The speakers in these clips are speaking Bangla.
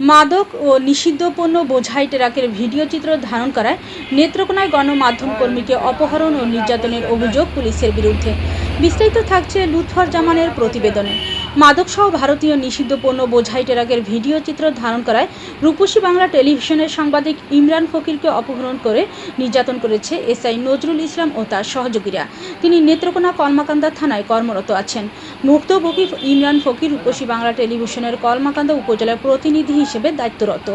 মাদক ও নিষিদ্ধ পণ্য বোঝাই ট্রাকের ভিডিও চিত্র ধারণ করায় নেত্রকোনায় গণমাধ্যম কর্মীকে অপহরণ ও নির্যাতনের অভিযোগ পুলিশের বিরুদ্ধে। বিস্তারিত থাকছে লুৎফর জামানের প্রতিবেদনে। মাদকসহ ভারতীয় নিষিদ্ধ পণ্য বোঝাই টেরাকের ভিডিও চিত্র ধারণ করায় রূপসী বাংলা টেলিভিশনের সাংবাদিক ইমরান ফকিরকে অপহরণ করে নির্যাতন করেছে এসআই নজরুল ইসলাম ও তার সহযোগীরা। তিনি নেত্রকোনা কলমাকান্দা থানায় কর্মরত আছেন। ভুক্তভোগী ইমরান ফকির রূপসী বাংলা টেলিভিশনের কলমাকান্দা উপজেলার প্রতিনিধি হিসেবে দায়িত্বরত।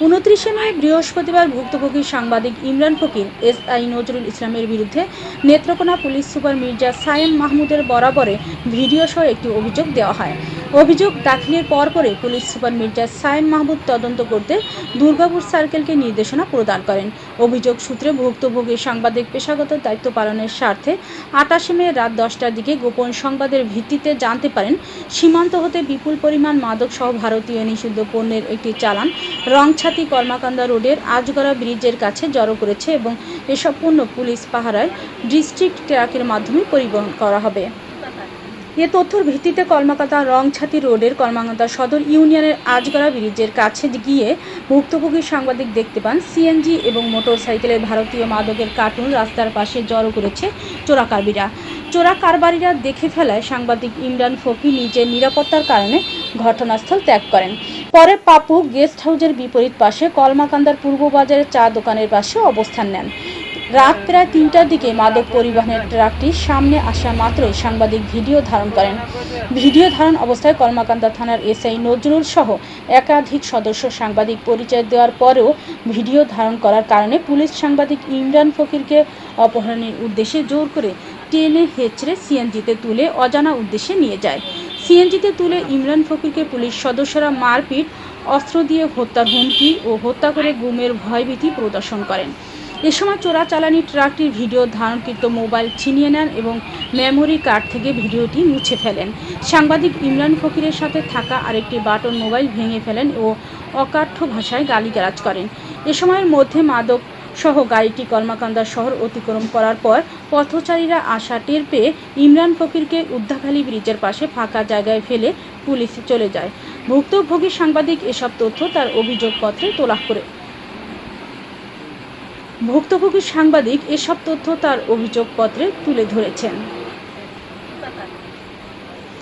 উনত্রিশে মে বৃহস্পতিবার ভুক্তভোগী সাংবাদিক ইমরান ফকির এসআই নজরুল ইসলামের বিরুদ্ধে নেত্রকোনা পুলিশ সুপার মির্জা সায়েম মাহমুদের বরাবরে ভিডিও সহ একটি অভিযোগ দেওয়া হয়। অভিযোগ দাখিলের পরপরই পুলিশ সুপার মির্জা সায়েম মাহমুদ তদন্ত করতে দুর্গাপুর সার্কেলকে নির্দেশনা প্রদান করেন। অভিযোগ সূত্রে ভুক্তভোগী সাংবাদিক পেশাগত দায়িত্ব পালনের স্বার্থে আটাশে মে রাত দশটার দিকে গোপন সংবাদের ভিত্তিতে জানতে পারেন, সীমান্ত হতে বিপুল পরিমাণ মাদক সহ ভারতীয় নিষিদ্ধ পণ্যের একটি চালান রংছাতি কর্মাকান্দা রোডের আজগড়া ব্রিজের কাছে জড়ো করেছে এবং এসব পণ্য পুলিশ পাহারায় ডিস্ট্রিক্ট ট্রাকের মাধ্যমে পরিবহন করা হবে। এ তথ্যর ভিত্তিতে কলমাকাতা রংছাতি রোডের কলমাকাতা সদর ইউনিয়নের আজগড়া ব্রিজের কাছে গিয়ে ভুক্তভোগী সাংবাদিক দেখতে পান সিএনজি এবং মোটর সাইকেলের ভারতীয় মাদকের কার্টুন রাস্তার পাশে জড়ো করেছে চোরাকারবিরা চোরা কারবারিরা দেখে ফেলায় সাংবাদিক ইমরান ফকি নিজের নিরাপত্তার কারণে ঘটনাস্থল ত্যাগ করেন। পরে পাপু গেস্ট হাউসের বিপরীত পাশে কলমাকান্দার পূর্ব বাজারের চা দোকানের পাশে অবস্থান নেন। রাত প্রায় তিনটার দিকে মাদক পরিবহনের ট্রাকটি সামনে আসা মাত্রই সাংবাদিক ভিডিও ধারণ করেন। ভিডিও ধারণ অবস্থায় কর্মাকান্দা থানার এসআই নজরুল সহ একাধিক সদস্য সাংবাদিক পরিচয় দেওয়ার পরেও ভিডিও ধারণ করার কারণে পুলিশ সাংবাদিক ইমরান ফকিরকে অপহরণের উদ্দেশ্যে জোর করে টেনে হেঁচড়ে সিএনজিতে তুলে অজানা উদ্দেশ্যে নিয়ে যায়। সিএনজিতে তুলে ইমরান ফকিরকে পুলিশ সদস্যরা মারপিট, অস্ত্র দিয়ে হত্যার হুমকি ও হত্যা করে গুমের ভয়ভীতি প্রদর্শন করেন। এ সময় চোরাচালানি ট্রাকটির ভিডিও ধারণকৃত মোবাইল ছিনিয়ে নেন এবং মেমোরি কার্ড থেকে ভিডিওটি মুছে ফেলেন। সাংবাদিক ইমরান ফকিরের সাথে থাকা আরেকটি বাটন মোবাইল ভেঙে ফেলেন ও অকাঠ্য ভাষায় গালিগালাজ করেন। এ সময়ের মধ্যে মাদক সহ গাড়িটি কলমাকান্দা শহর অতিক্রম করার পর পথচারীরা আসা টের পেয়ে ইমরান ফকিরকে উদ্ধাখালী ব্রিজের পাশে ফাঁকা জায়গায় ফেলে পুলিশ চলে যায়। ভুক্তভোগী সাংবাদিক এসব তথ্য তার অভিযোগপত্রে তোলা করে ভুক্তভোগী সাংবাদিক এসব তথ্য তার অভিযোগপত্রে তুলে ধরেছেন।